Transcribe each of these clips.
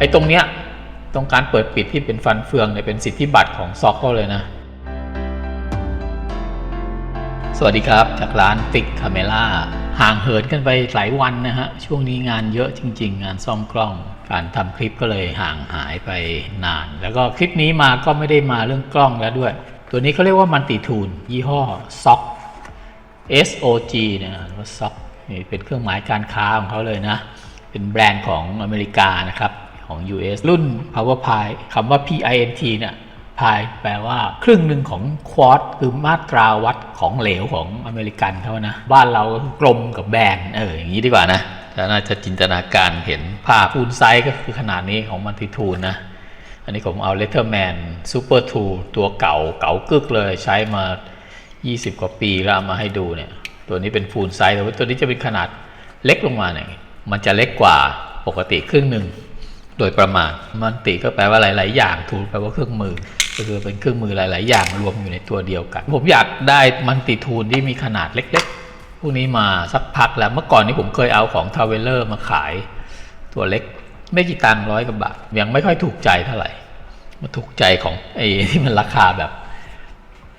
ไอ้ตรงเนี้ยตรงการเปิดปิดที่เป็นฟันเฟืองเนี่ยเป็นสิทธิบัตรของซอกเขาเลยนะ สวัสดีครับ จากร้านฟิกคาเมล่าห่างเหินกันไปหลายวันนะฮะ ช่วงนี้งานเยอะจริง ๆ งานซ่อมกล้อง การทำคลิปก็เลยห่างหายไปนาน แล้วก็คลิปนี้มาก็ไม่ได้มาเรื่องกล้องแล้วด้วย ตัวนี้เขาเรียกว่ามันติทูนยี่ห้อซ็อก SOG เนี่ยว่าซ็อกนี่เป็นเครื่องหมายการค้าของเขาเลยนะ เป็นแบรนด์ของอเมริกานะครับ ของ US รุ่น Power Pi คำว่า PINT เนี่ย Pi แปลว่าครึ่งหนึ่งของควอตคือมาตราวัดของเหลวของอเมริกันเขานะ บ้านเรากลมกับแบนเอออย่างนี้ดีกว่านะถ้าน่าจะจินตนาการเห็นภาพฟูลไซส์ก็คือขนาดนี้ของมันติทูนนะ อันนี้ผมเอา Letterman Super 2ตัวเก่าเก่ากึกเลยใช้มา 20 กว่าปีแล้วมาให้ดูเนี่ย ตัวนี้เป็นฟูลไซส์แต่ว่าตัวนี้จะเป็นขนาดเล็กลงมาหน่อยมันจะเล็กกว่าปกติครึ่งหนึ่ง โดยประมาณมันติก็แปลว่าหลาย ๆ อย่างทูลแปลว่าเครื่องมือ ก็คือเป็นเครื่องมือหลาย ๆ อย่างรวมอยู่ในตัวเดียวกัน ผมอยากได้มันติทูลที่มีขนาดเล็ก ๆ พวกนี้มาสักพักแล้วเมื่อก่อนนี้ผมเคยเอาของทาวเวลเลอร์มาขาย ตัวเล็กไม่กี่ตังค์ร้อยกว่าบาทยังไม่ค่อยถูกใจเท่าไหร่มาถูกใจของไอ้ที่มันราคาแบบ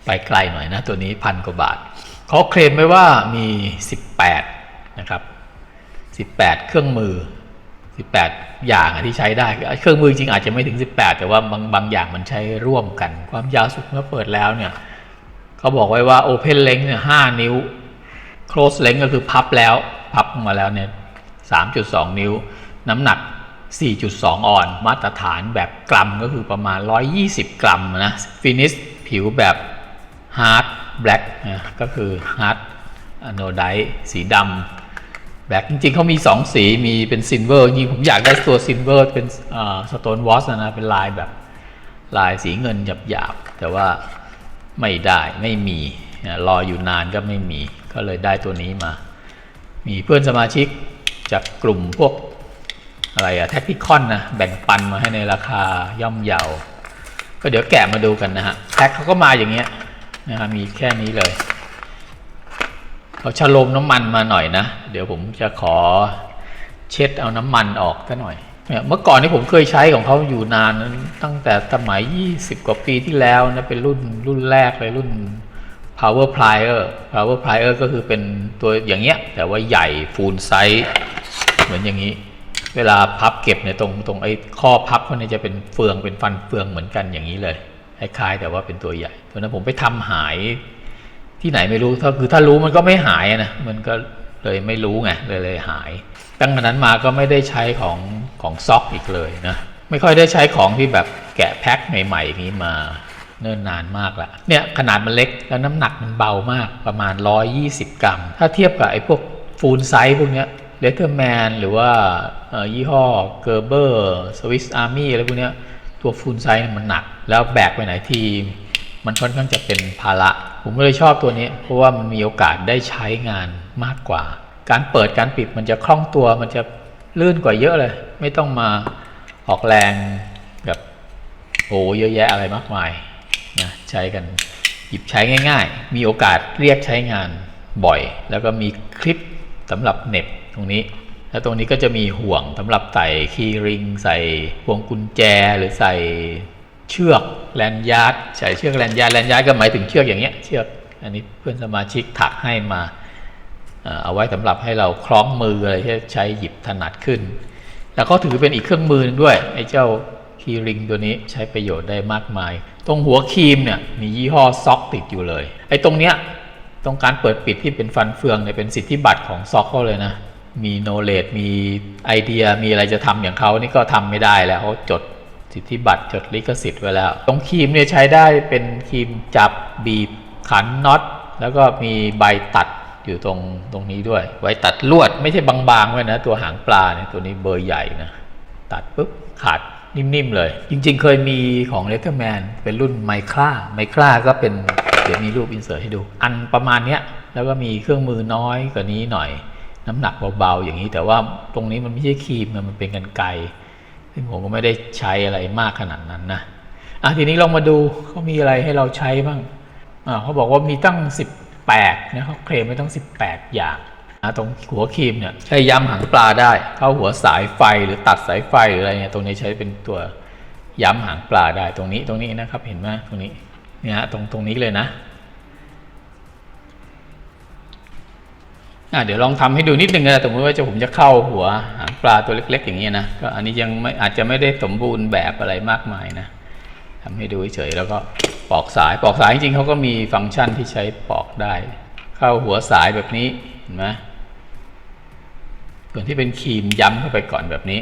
ไปไกลหน่อยนะ ตัวนี้พันกว่าบาทเขาเคลมไว้ว่ามี 18 นะครับ 18 เครื่องมือ 18 อย่างที่ใช้ได้เครื่องมือจริงอาจจะไม่ถึง 18 แต่ว่าบางบางอย่างมันใช้ร่วมกัน ความยาวสุดเมื่อเปิดแล้วเนี่ยเขาบอกไว้ว่า Open Length เนี่ย5นิ้ว Close Length ก็คือพับแล้วพับมาแล้วเนี่ย3.2 นิ้ว น้ำหนัก 4.2 ออน มาตรฐานแบบกรัมก็คือประมาณ 120 กรัมนะฟินิชผิวแบบ Hard Black นะก็คือ Hard Anodite สีดำ แบล็กจริงๆเขามี 2 สีมีเป็นซินเวอร์จริงผมอยากได้ตัวซินเวอร์เป็นสโตนวอสนะเป็นลายแบบลายสีเงินหยาบๆ แต่ว่าไม่ได้ไม่มีรออยู่นานก็ไม่มี ก็เลยได้ตัวนี้มา มีเพื่อนสมาชิกจากกลุ่มพวกอะไรอะแท็กติคอนนะแบ่งปันมาให้ในราคาย่อมเยา ก็เดี๋ยวแกะมาดูกันนะฮะแพ็คเขาก็มาอย่างเงี้ยนะครับมีแค่นี้เลย เขาชะโลมน้ำมันมาหน่อยนะ เดี๋ยวผมจะขอเช็ดเอาน้ำมันออกซะหน่อยเนี่ยเมื่อก่อนนี่ผมเคยใช้ของเขาอยู่นานตั้งแต่สมัย 20 กว่าปีที่แล้วนะเป็นรุ่นรุ่นแรกเลยรุ่น power plier power plier ก็คือเป็นตัวอย่างเงี้ย แต่ว่าใหญ่ฟูลไซส์เหมือนอย่างนี้ เวลาพับเก็บเนี่ยตรงตรงไอ้ข้อพับมันจะเป็นเฟืองเป็นฟันเฟืองเหมือนกันอย่างนี้เลยคล้ายๆแต่ว่าเป็นตัวใหญ่ตัวนั้นผมไปทำหาย ที่ไหนไม่รู้ถ้าคือถ้ารู้มันก็ไม่หายนะมันก็เลยไม่รู้ไงเลยเลยหาย ตั้งแต่นั้นมาก็ไม่ได้ใช้ของของซ็อกอีกเลยนะไม่ค่อยได้ใช้ของที่แบบแกะแพ็คใหม่ๆอย่างนี้มาเนิ่นนานมากละเนี่ยขนาดมันเล็กแล้วน้ำหนักมันเบามากประมาณ 120 กรัม ถ้าเทียบกับไอ้พวกฟูลไซส์พวกเนี้ยเลเทอร์แมนหรือว่ายี่ห้อเกอร์เบอร์สวิสอาร์มี่อะไรพวกเนี้ยตัวฟูลไซส์มันหนัก แล้วแบกไปไหนที มันค่อนข้างจะเป็นภาระ ผมก็เลยชอบตัวนี้ เพราะว่ามันมีโอกาสได้ใช้งานมากกว่า การเปิดการปิดมันจะคล่องตัวมันจะลื่นกว่าเยอะเลย ไม่ต้องมาออกแรงแบบโอ้เยอะแยะอะไรมากมายนะใช้กันหยิบใช้ง่าย ๆ มีโอกาสเรียกใช้งานบ่อย แล้วก็มีคลิปสำหรับเน็บตรงนี้ แล้วตรงนี้ก็จะมีห่วงสำหรับใส่คีย์ริง ใส่พวงกุญแจหรือใส่ เชือกแลนยาร์ดใส่เชือกแลนยาร์ดแลนยาร์ดก็หมายถึงเชือกอย่างเงี้ยเชือกอันนี้เพื่อนสมาชิกถักให้มาเอาไว้สำหรับให้เราคล้องมืออะไรที่ใช้หยิบถนัดขึ้น แล้วก็ถือเป็นอีกเครื่องมือหนึงด้วยไอ้เจ้าคีริงตัวนี้ใช้ประโยชน์ได้มากมาย ตรงหัวครีมเนี่ยมียี่ห้อซ็อกติดอยู่เลย ไอ้ตรงเนี้ยตรงการเปิดปิดที่เป็นฟันเฟืองเนี่ยเป็นสิทธิบัตรของซ็อกเขาเลยนะ มีโนเลดมีไอเดียมีอะไรจะทำอย่างเขานี่ก็ทำไม่ได้แล้วเขาจด สิทธิบัตรจดลิขสิทธิ์ไว้แล้ว ตรงครีมเนี่ยใช้ได้เป็นครีมจับบีบขันน็อต แล้วก็มีใบตัดอยู่ตรงตรงนี้ด้วย ไว้ตัดลวดไม่ใช่บางๆไว้นะ ตัวหางปลาเนี่ยตัวนี้เบอร์ใหญ่นะ ตัดปุ๊บขาดนิ่มๆเลย จริงๆ เคยมีของเลเ t อร์แมนเป็นรุ่นไมคราไมคราก็เป็นเดี๋ยวมีรูปอินเสิร์ตให้ดู อันประมาณเนี้ยแล้วก็มีเครื่องมือน้อยกว่านี้หน่อย น้ำหนักเบาๆอย่างนี้แต่ว่าตรงนี้มันไม่ใช่ครีมนะมันเป็นกันไกร ซึ่งผมก็ไม่ได้ใช้อะไรมากขนาดนั้นนะอะทีนี้ลองมาดูเขามีอะไรให้เราใช้บ้างอ่าเขาบอกว่ามีตั้ง 18นะเขาเคลมไว้ตั้ง 18 อย่างอะตรงหัวครีมเนี่ยใช้ย้ำหางปลาได้ เข้าหัวสายไฟหรือตัดสายไฟหรืออะไรเนี่ยตรงนี้ใช้เป็นตัวย้ำหางปลาได้ตรงนี้ตรงนี้นะครับเห็นไหมตรงนี้เนี่ยฮะตรงตรงนี้เลยนะ เดี๋ยวลองทำให้ดูนิดนึงนะสมมติว่าจะผมจะเข้าหัวหางปลาตัวเล็ก ๆ อย่างนี้นะก็อันนี้ยังไม่อาจจะไม่ได้สมบูรณ์แบบอะไรมากมายนะทำให้ดูเฉยๆแล้วก็ปอกสายปอกสายจริงๆเขาก็มีฟังก์ชันที่ใช้ปอกได้ เข้าหัวสายแบบนี้เห็นไหมส่วนที่เป็นครีมย้ำเข้าไปก่อนแบบนี้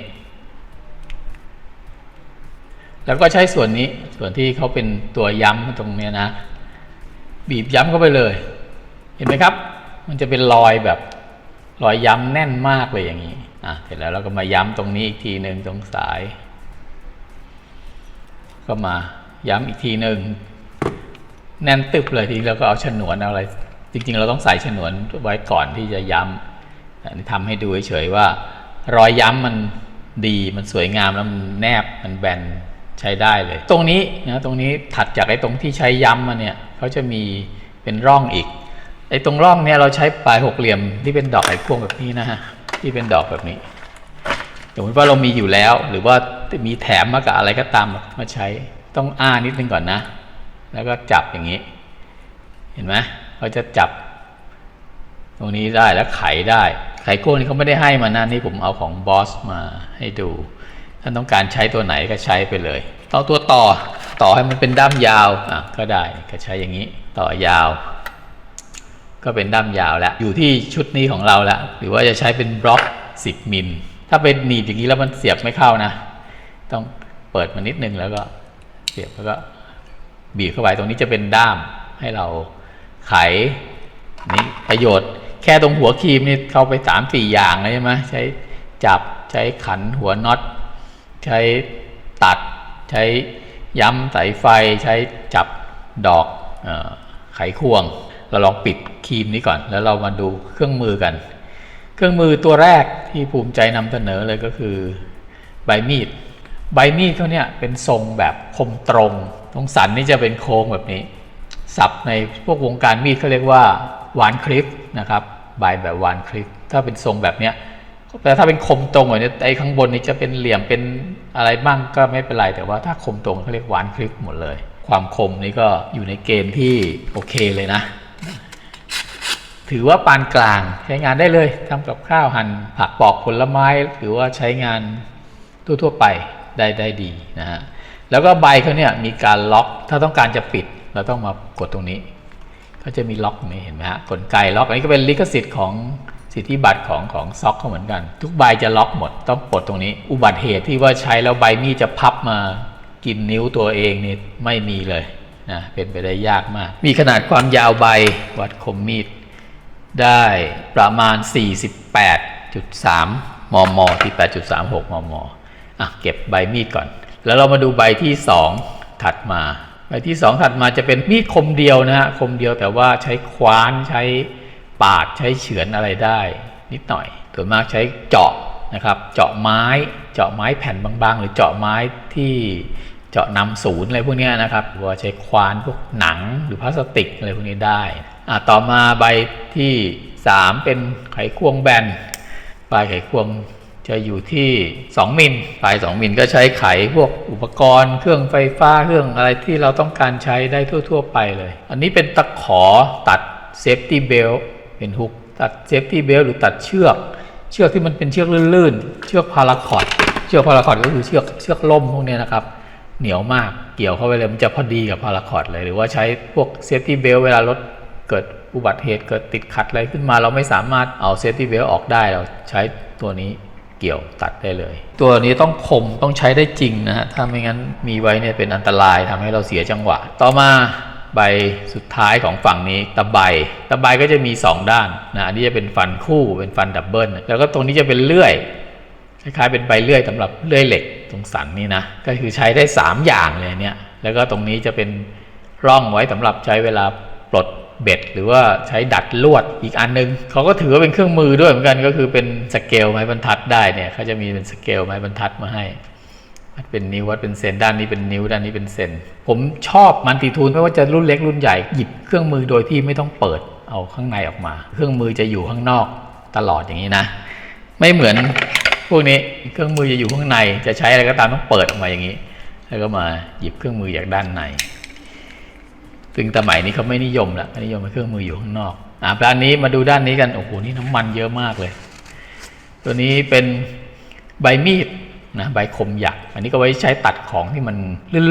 แล้วก็ใช้ส่วนนี้ส่วนที่เขาเป็นตัวย้ำตรงเนี้ยนะ บีบย้ำเข้าไปเลย เห็นไหมครับ มันจะเป็นรอยแบบรอยย้ำแน่นมากเลยอย่างนี้อะเสร็จแล้วเราก็มาย้ำตรงนี้อีกทีหนึ่งตรงสาย ก็มาย้ำอีกทีหนึ่งแน่นตึบเลยทีนี้เราก็เอาฉนวนเอาอะไร จริง ๆ เราต้องใส่ฉนวนไว้ก่อนที่จะย้ำอันนี้ทำให้ดูเฉยๆว่า รอยย้ำมันดีมันสวยงามแล้วมันแนบมันแบนใช้ได้เลย ตรงนี้นะตรงนี้ถัดจากไอ้ตรงที่ใช้ย้ำมาเนี่ยเขาจะมีเป็นร่องอีก ไอ้ตรงร่องเนี่ยเราใช้ปลายหกเหลี่ยมที่เป็นดอกไขควงแบบนี้นะฮะที่เป็นดอกแบบนี้สมมติว่าเรามีอยู่แล้ว หรือว่ามีแถมมากับอะไรก็ตามมาใช้ต้องอ้านิดนึงก่อนนะ แล้วก็จับอย่างนี้ เห็นไหมเขาจะจับ ตรงนี้ได้แล้วไขได้ ไขควงนี่เขาไม่ได้ให้มานะนี่ผมเอาของบอสมาให้ดูท่านต้องการใช้ตัวไหนก็ใช้ไปเลยเอาตัวต่อต่อให้มันเป็นด้ามยาวอะก็ได้ก็ใช้อย่างนี้ ต่อยาว ก็เป็นด้ามยาวแล้ว อยู่ที่ชุดนี้ของเราแล้วหรือว่าจะใช้เป็นบล็อก 10 มิล ถ้าเป็นหนีบอย่างนี้แล้วมันเสียบไม่เข้านะ ต้องเปิดมานิดนึงแล้วก็เสียบแล้วก็บีบเข้าไปตรงนี้จะเป็นด้ามให้เราไขนี่ประโยชน์แค่ตรงหัวครีมนี่เข้าไปสามสี่อย่างเลยใช่ไหมใช้จับใช้ขันหัวน็อต ใช้ตัด ใช้ย้ำสายไฟ ใช้จับดอกออไขควง เราลองปิดครีมนี้ก่อน แล้วเรามาดูเครื่องมือกัน เครื่องมือตัวแรกที่ภูมิใจนำเสนอเลยก็คือใบมีด ใบมีดเขาเนี่ยเป็นทรงแบบคมตรง ตรงสันนี่จะเป็นโค้งแบบนี้ศัพท์ในพวกวงการมีดเขาเรียกว่าวานคลิปนะครับใบแบบวานคลิป ถ้าเป็นทรงแบบเนี้ยแต่ถ้าเป็นคมตรงแบบนี้ไอ้ข้างบนนี้จะเป็นเหลี่ยมเป็นอะไรบ้างก็ไม่เป็นไร แต่ว่าถ้าคมตรงเขาเรียกวานคลิปหมดเลย ความคมนี้ก็อยู่ในเกณฑ์ที่โอเคเลยนะ ถือว่าปานกลางใช้งานได้เลยทำกับข้าวหั่นผักปอกผลไม้หรือว่าใช้งานทั่วๆไปได้ได้ดีนะฮะแล้วก็ใบเขาเนี่ยมีการล็อกถ้าต้องการจะปิดเราต้องมากดตรงนี้เขาจะมีล็อกนี้เห็นไหมฮะกลไกล็อกอันนี้ก็เป็นลิขสิทธิ์ของสิทธิบัตรของของซ็อกเขาเหมือนกัน ทุกใบจะล็อกหมดต้องปลดตรงนี้ อุบัติเหตุที่ว่าใช้แล้วใบมีดจะพับมากินนิ้วตัวเองนี่ไม่มีเลยนะเป็นไปได้ยากมาก มีขนาดความยาวใบวัดคมมีด ได้ประมาณ 48.3 มม ที่ 8.36 มม อะ เก็บใบมีดก่อน แล้วเรามาดูใบที่ 2 ถัดมา ใบที่ 2 ถัดมาจะเป็นมีดคมเดียวนะฮะ คมเดียวแต่ว่าใช้คว้านใช้ปาดใช้เฉือนอะไรได้ นิดหน่อยส่วนมากใช้เจาะนะครับ เจาะไม้ เจาะไม้แผ่นบางๆ หรือเจาะไม้ที่เจาะนำศูนย์อะไรพวกนี้นะครับหรือว่าใช้ควานพวกหนังหรือพลาสติกอะไรพวกนี้ได้ ต่อมาใบที่ 3 เป็นไขควงแบนปลายไขควงจะอยู่ที่ 2 มิลปลาย 2 มิลก็ใช้ไขพวกอุปกรณ์ เครื่องไฟฟ้าเครื่องอะไรที่เราต้องการใช้ได้ทั่ว ๆ ไปเลย อันนี้เป็นตะขอตัดเซฟตี้เบลเป็นฮุกตัดเซฟตี้เบลหรือตัดเชือก เชือกที่มันเป็นเชือกลื่นๆ เชือกพาราคอดเชือกพาราคอดก็คือเชือกเชือกล่มพวกเนี้ยนะครับ เหนียวมากเกี่ยวเข้าไปเลยมันจะพอดีกับพาราคอดเลย หรือว่าใช้พวกเซฟตี้เบลเวลารถ เกิดอุบัติเหตุเกิดติดขัดอะไรขึ้นมา เราไม่สามารถเอาเซฟตี้เบลออกได้เราใช้ตัวนี้เกี่ยวตัดได้เลย ตัวนี้ต้องคมต้องใช้ได้จริงนะฮะถ้าไม่งั้นมีไว้เนี่ยเป็นอันตรายทำให้เราเสียจังหวะ ต่อมาใบสุดท้ายของฝั่งนี้ตะไบตะไบก็จะมี 2 ด้านนะอันนี้จะเป็นฟันคู่เป็นฟันดับเบิลแล้วก็ตรงนี้จะเป็นเลื่อยคล้ายๆเป็นใบเลื่อยสำหรับเลื่อยเหล็กตรงสันนี่นะก็คือใช้ได้ 3 อย่างเลยเนี่ยแล้วก็ตรงนี้จะเป็นร่องไว้สำหรับใช้เวลาปลด เบ็ด หรือว่าใช้ดัดลวดอีกอันนึงเขาก็ถือว่าเป็นเครื่องมือด้วยเหมือนกันก็คือเป็นสเกลไม้บรรทัดได้เนี่ยเขาจะมีเป็นสเกลไม้บรรทัดมาให้วัดเป็นนิ้ววัดเป็นเซนด้านนี้เป็นนิ้วด้านนี้เป็นเซนผมชอบมันติทูลไม่ว่าจะรุ่นเล็กรุ่นใหญ่หยิบเครื่องมือโดยที่ไม่ต้องเปิดเอาข้างในออกมา เครื่องมือจะอยู่ข้างนอกตลอดอย่างนี้นะ ไม่เหมือนพวกนี้เครื่องมือจะอยู่ข้างในจะใช้อะไรก็ตามต้องเปิดออกมาอย่างนี้ แล้วก็มาหยิบเครื่องมือจากด้านใน ซึ่งสมัยนี้เขาไม่นิยมละเขานิยมเป็นเครื่องมืออยู่ข้างนอกอ่าด้านนี้มาดูด้านนี้กันโอ้โหนี่น้ำมันเยอะมากเลย ตัวนี้เป็นใบมีดนะใบคมหยัก อันนี้ก็ไว้ใช้ตัดของที่มัน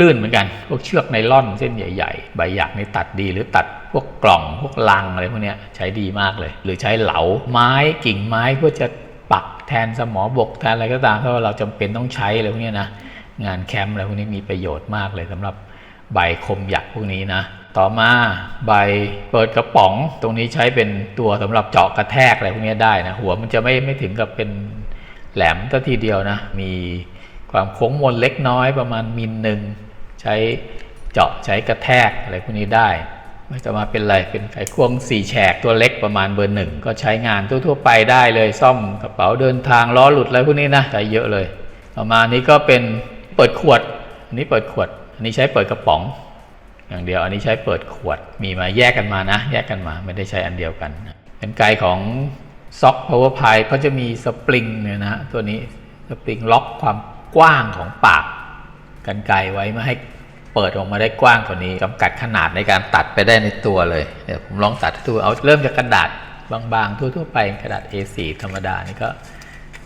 ลื่นๆเหมือนกัน พวกเชือกไนล่อนเส้นใหญ่ๆ ใบหยักในตัดดีหรือตัดพวกกล่องพวกลังอะไรพวกนี้ใช้ดีมากเลย หรือใช้เหลาไม้กิ่งไม้เพื่อจะปักแทนสมอบกแทนอะไรก็ตามถ้าเราจำเป็นต้องใช้อะไรพวกนี้นะงานแคมป์อะไรพวกนี้มีประโยชน์มากเลยสำหรับใบคมหยักพวกนี้นะ ต่อมาใบเปิดกระป๋อง ตรงนี้ใช้เป็นตัวสำหรับเจาะกระแทกอะไรพวกนี้ได้นะ หัวมันจะไม่ไม่ถึงกับเป็นแหลมตัทีเดียวนะ มีความโค้งมนเล็กน้อยประมาณมิลหนึ่งใช้เจาะใช้กระแทกอะไรพวกนี้ได้ไม่จะมาเป็นอะไร เป็นไขควงสี่แฉกตัวเล็กประมาณเบอร์หนึ่งก็ใช้งานทั่วๆไปได้เลยซ่อมกระเป๋าเดินทางล้อหลุดอะไรพวกนี้นะใช้เยอะเลย ต่อมานี้ก็เป็นเปิดขวดอันนี้เปิดขวด อันนี้ใช้เปิดกระป๋อง อย่างเดียวอันนี้ใช้เปิดขวดมีมาแยกกันมานะ แยกกันมาไม่ได้ใช้อันเดียวกันนะเป็นไกลของซ็อกพาวเวอร์พายเขาจะมีสปริงเนี่ยนะตัวนี้สปริงล็อกความกว้างของปากกันไกลไว้ไม่ให้เปิดออกมาได้กว้างกว่านี้จำกัดขนาดในการตัดไปได้ในตัวเลยเดี๋ยวผมลองตัดให้ดูเอาเริ่มจากกระดาษบางๆ ทั่วๆไปกระดาษ A4 ธรรมดานี่ก็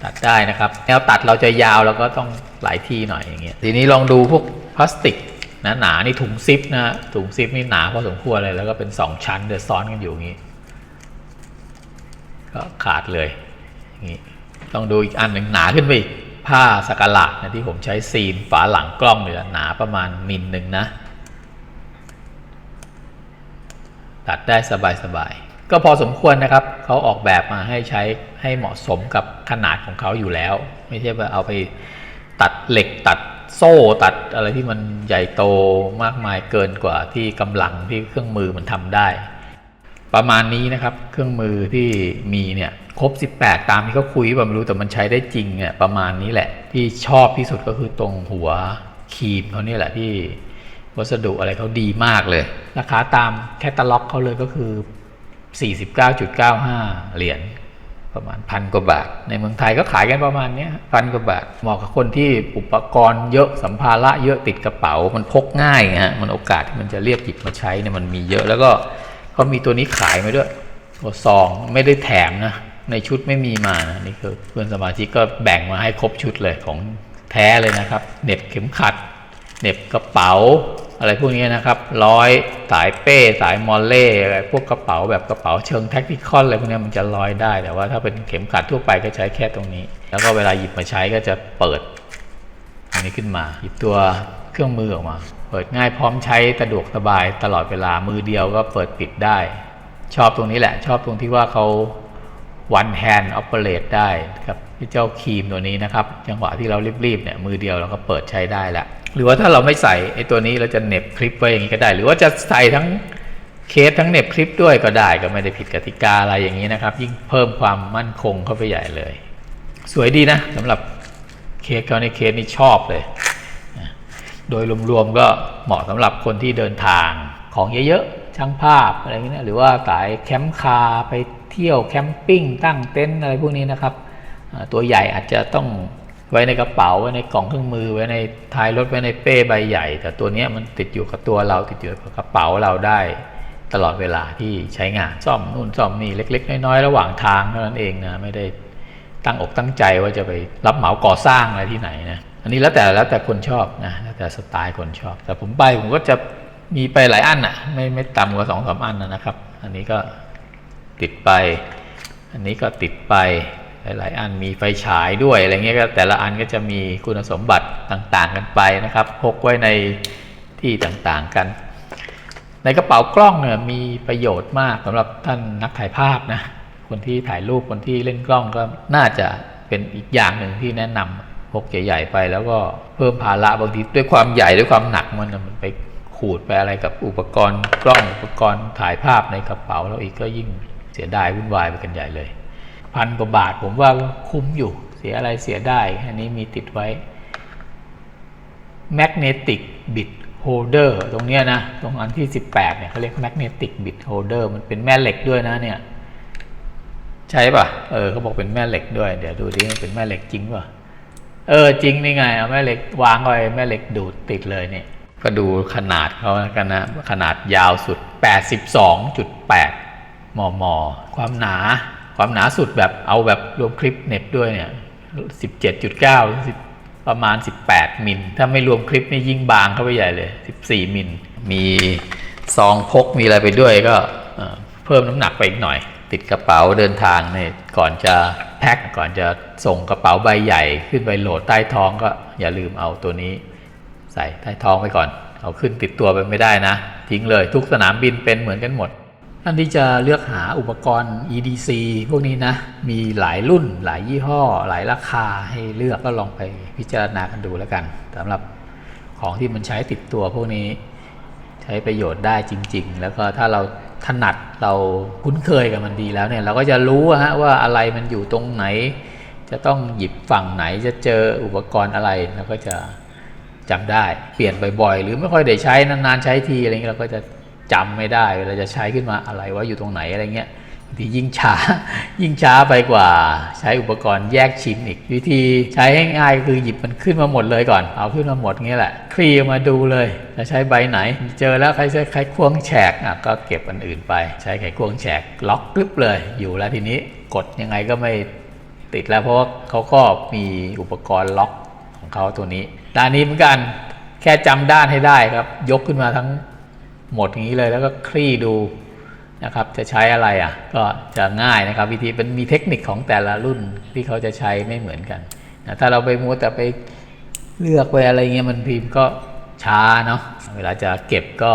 ตัดได้นะครับ แนวตัดเราจะยาวแล้วก็ต้องหลายที่หน่อยอย่างเงี้ยทีนี้ลองดูพวกพลาสติก นะหนานี่ถุงซิปนะถุงซิปนี่หนาพอสมควรเลยแล้วก็เป็น 2 ชั้นเดี๋ยวซ้อนกันอยู่อย่างงี้ ก็ขาดเลยอย่างงี้ต้องดูอีกอันหนึ่งหนาขึ้นไปอีกผ้าสกหลาดนะที่ผมใช้ซีนฝาหลังกล้องเนี่ยหนาประมาณมิลหนึ่งนะตัดได้สบายๆ ก็พอสมควรนะครับ เขาออกแบบมาให้ใช้ให้เหมาะสมกับขนาดของเขาอยู่แล้ว ไม่ใช่ว่าเอาไปตัดเหล็กตัด โซ่ตัดอะไรที่มันใหญ่โตมากมายเกินกว่าที่กำลังที่เครื่องมือมันทำได้ ประมาณนี้นะครับเครื่องมือที่มีเนี่ยครบ 18 ตามที่เขาคุยแบบไม่รู้แต่มันใช้ได้จริงเนี่ยประมาณนี้แหละ ที่ชอบที่สุดก็คือตรงหัวครีมเขาเนี่ยแหละที่วัสดุอะไรเขาดีมากเลย ราคาตามแคตตาล็อกเขาเลยก็คือ 49.95 เหรียญ ประมาณพันกว่าบาท ในเมืองไทยก็ขายกันประมาณนี้พันกว่าบาทเหมาะกับคนที่อุปกรณ์เยอะสัมภาระเยอะติดกระเป๋า มันพกง่ายฮะมันโอกาสที่มันจะเรียกหยิบมาใช้เนี่ยมันมีเยอะแล้วก็เขามีตัวนี้ขายมาด้วยตัวซองไม่ได้แถมนะในชุดไม่มีมานะนี่คือเพื่อนสมาชิกก็แบ่งมาให้ครบชุดเลยของแท้เลยนะครับเน็บเข็มขัดเน็บกระเป๋า อะไรพวกนี้นะครับ ร้อยสายเป้ สายมอลเล่อะไรพวกกระเป๋าแบบกระเป๋าเชิงแท็กติคอลอะไรพวกนี้มันจะร้อยได้ แต่ว่าถ้าเป็นเข็มขัดทั่วไปก็ใช้แค่ตรงนี้ แล้วก็เวลาหยิบมาใช้ก็จะเปิดอันนี้ขึ้นมา หยิบตัวเครื่องมือออกมา เปิดง่ายพร้อมใช้สะดวกสบายตลอดเวลามือเดียวก็เปิดปิดได้ ชอบตรงนี้แหละ ชอบตรงที่ว่าเขา one hand operate ได้ครับที่เจ้าครีมตัวนี้นะครับ จังหวะที่เรารีบๆเนี่ยมือเดียวเราก็เปิดใช้ได้แล้ว หรือว่าถ้าเราไม่ใส่ไอ้ตัวนี้เราจะเน็บคลิปไว้อย่างนี้ก็ได้ หรือว่าจะใส่ทั้งเคสทั้งเน็บคลิปด้วยก็ได้ก็ไม่ได้ผิดกติกาอะไรอย่างนี้นะครับ ยิ่งเพิ่มความมั่นคงเข้าไปใหญ่เลย สวยดีนะสำหรับเคสเขาในเคสนี้ชอบเลย โดยรวมๆก็เหมาะสำหรับคนที่เดินทางของเยอะๆช่างภาพอะไรอย่างเงี้ยหรือว่าสายแคมป์คาร์ไปเที่ยวแคมปิ้งตั้งเต็นท์อะไรพวกนี้นะครับ ตัวใหญ่อาจจะต้อง ไว้ในกระเป๋าไว้ในกล่องเครื่องมือ ไว้ในท้ายรถไว้ในเป้ใบใหญ่ แต่ตัวนี้มันติดอยู่กับตัวเราติดอยู่กับกระเป๋าเราได้ ตลอดเวลาที่ใช้งานซ่อมนู่นซ่อมนี่เล็ก ๆ น้อยๆระหว่างทางเท่านั้นเองนะไม่ได้ตั้งอกตั้งใจว่าจะไปรับเหมาก่อสร้างอะไรที่ไหนนะอันนี้แล้วแต่แล้วแต่คนชอบนะแล้วแต่สไตล์คนชอบ แต่ผมไปผมก็จะมีไปหลายอันอะไม่ไม่ต่ำกว่าสองสามอันนะครับ อันนี้ก็ติดไป อันนี้ก็ติดไป หลายๆอันมีไฟฉายด้วยอะไรเงี้ยก็แต่ละอันก็จะมีคุณสมบัติต่างๆกันไปนะครับพกไว้ในที่ต่างๆกัน ในกระเป๋ากล้องเนี่ยมีประโยชน์มากสำหรับท่านนักถ่ายภาพนะคนที่ถ่ายรูปคนที่เล่นกล้องก็น่าจะเป็นอีกอย่างหนึ่งที่แนะนำพกใหญ่ๆไป แล้วก็เพิ่มภาระบางทีด้วยความใหญ่ด้วยความหนักมันน่ะมันไปขูดไปอะไรกับอุปกรณ์กล้องอุปกรณ์ถ่ายภาพในกระเป๋าเราอีกก็ยิ่งเสียดายวุ่นวายไปกันใหญ่เลย พันกว่าบาท ผมว่าคุ้มอยู่เสียอะไรเสียได้ อันนี้มีติดไว้ magnetic bit holder ตรงเนี้ยนะ ตรงอันที่ 18เนี่ยเขาเรียก magnetic bit holder มันเป็นแม่เหล็กด้วยนะเนี่ย ใช่ป่ะ เออเขาบอกเป็นแม่เหล็กด้วย เดี๋ยวดูดิมันเป็นแม่เหล็กจริงป่ะ เออจริงนี่ไงเอาแม่เหล็กวางไว้แม่เหล็กดูดติดเลยเนี่ย ก็ดูขนาดเขากันนะ ขนาดยาวสุด 82.8 มม ความหนา ความหนาสุดแบบเอาแบบรวมคลิปเน็บด้วยเนี่ย17.9 10ประมาณ 18 มิล ถ้าไม่รวมคลิปนี่ยิ่งบางเข้าไปใหญ่เลย 14 มิล มีซองพกมีอะไรไปด้วยก็เพิ่มน้ำหนักไปอีกหน่อย ติดกระเป๋าเดินทางเนี่ยก่อนจะแพ็คก่อนจะส่งกระเป๋าใบใหญ่ขึ้นไปโหลดใต้ท้องก็อย่าลืมเอาตัวนี้ ใส่ใต้ท้องไว้ก่อน เอาขึ้นติดตัวไปไม่ได้นะ ทิ้งเลยทุกสนามบินเป็นเหมือนกันหมด ท่านที่จะเลือกหาอุปกรณ์ EDC พวกนี้นะ มีหลายรุ่น หลายยี่ห้อ หลายราคาให้เลือกก็ลองไปพิจารณากันดูแล้วกันสำหรับของที่มันใช้ติดตัวพวกนี้ใช้ประโยชน์ได้จริง ๆ แล้วก็ถ้าเราถนัดเราคุ้นเคยกับมันดีแล้วเนี่ยเราก็จะรู้ฮะว่าอะไรมันอยู่ตรงไหน จะต้องหยิบฝั่งไหนจะเจออุปกรณ์อะไรเราก็จะจำได้เปลี่ยนบ่อยๆ หรือไม่ค่อยได้ใช้นานๆใช้ทีอะไรเงี้ยเราก็จะ จำไม่ได้เวลาจะใช้ขึ้นมาอะไรว่าอยู่ตรงไหนอะไรเงี้ยบางทียิ่งช้ายิ่งช้าไปกว่า ใช้อุปกรณ์แยกชิ้นอีก วิธีใช้ให้ง่ายคือหยิบมันขึ้นมาหมดเลยก่อน เอาขึ้นมาหมดงี้แหละคลี่ออกมาดูเลยจะใช้ใบไหน เจอแล้วใครใช้ไขควงแฉกอะก็เก็บอันอื่นไป ใช้ไขควงแฉกล็อกกรึบเลยอยู่แล้วทีนี้กดยังไงก็ไม่ติดแล้วเพราะว่าเขาก็มีอุปกรณ์ล็อกของเขาตัวนี้ ด้านนี้เหมือนกันแค่จำด้านให้ได้ครับ ยกขึ้นมาทั้ง หมดอย่างนี้เลยแล้วก็คลี่ดูนะครับจะใช้อะไรอะก็จะง่ายนะครับ วิธีเป็นมีเทคนิคของแต่ละรุ่นที่เขาจะใช้ไม่เหมือนกันนะถ้าเราไปมัวแต่ไปเลือกไปอะไรเงี้ยมันพิมพ์ก็ช้าเนาะเวลาจะเก็บก็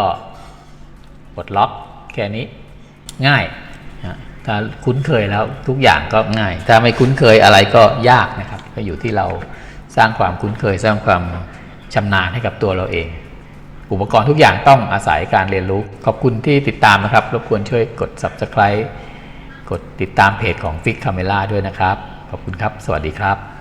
ปลดล็อกแค่นี้ง่ายนะถ้าคุ้นเคยแล้วทุกอย่างก็ง่าย ถ้าไม่คุ้นเคยอะไรก็ยากนะครับ ก็อยู่ที่เราสร้างความคุ้นเคยสร้างความชำนาญให้กับตัวเราเอง อุปกรณ์ทุกอย่างต้องอาศัยการเรียนรู้ ขอบคุณที่ติดตามนะครับ รบกวนช่วยกด subscribe กดติดตามเพจของ Fix Camera ด้วยนะครับ ขอบคุณครับ สวัสดีครับ